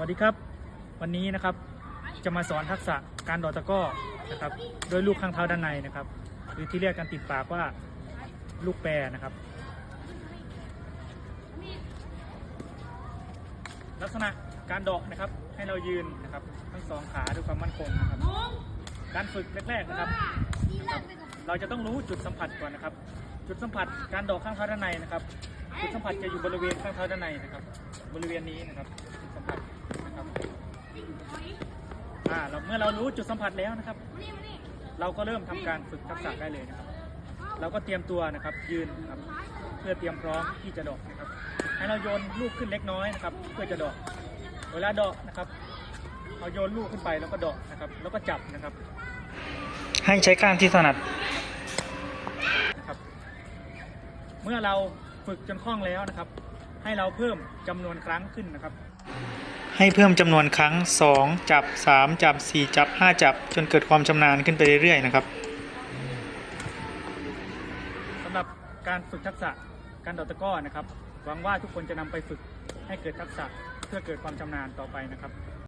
วัสดีครับ วันนี้นะครับจะมาสอนทักษะการดอตะก้อนะครับโดยลูกข้างเท้าด้านในนะครับ หรือที่เรียกกันติดปากว่าลูกแปรนะครับ ลักษณะการดอกนะครับให้เรายืนนะครับทั้งสองขาด้วยความมั่นคงนะครับ การฝึกแรกๆนะครับ เราจะต้องรู้จุดสัมผัสก่อนนะครับ จุดสัมผัสการดอกข้างเท้าด้านในนะครับจุดสัมผัสจะอยู่บริเวณข้างเท้าด้านในนะครับ บริเวณนี้นะครับ อ่าเราเมื่อเรารู้จุดสัมผัสแล้วนะครับ เราก็เริ่มทำการฝึกทักษะได้เลยนะครับ เราก็เตรียมตัวนะครับยืนครับเพื่อเตรียมพร้อมที่จะดอกนะครับ ให้เราโยนลูกขึ้นเล็กน้อยนะครับ เพื่อจะดอก เวลาดอกนะครับเอาโยนลูกขึ้นไปแล้วก็ดอกนะครับ แล้วก็จับนะครับ ให้ใช้ก้านที่ถนัดนะครับ เมื่อเราฝึกจนคล่องแล้วนะครับ ให้เราเพิ่มจำนวนครั้งขึ้นนะครับ ให้เพิ่มจำนวนครั้ง 2 จับ 3 จับ 4 จับ 5 จับ จนเกิดความชำนาญขึ้นไปเรื่อยๆนะครับสำหรับการฝึกทักษะการเดตะก้อนะครับหวังว่าทุกคนจะนำไปฝึกให้เกิดทักษะเพื่อเกิดความชำนาญต่อไปนะครับ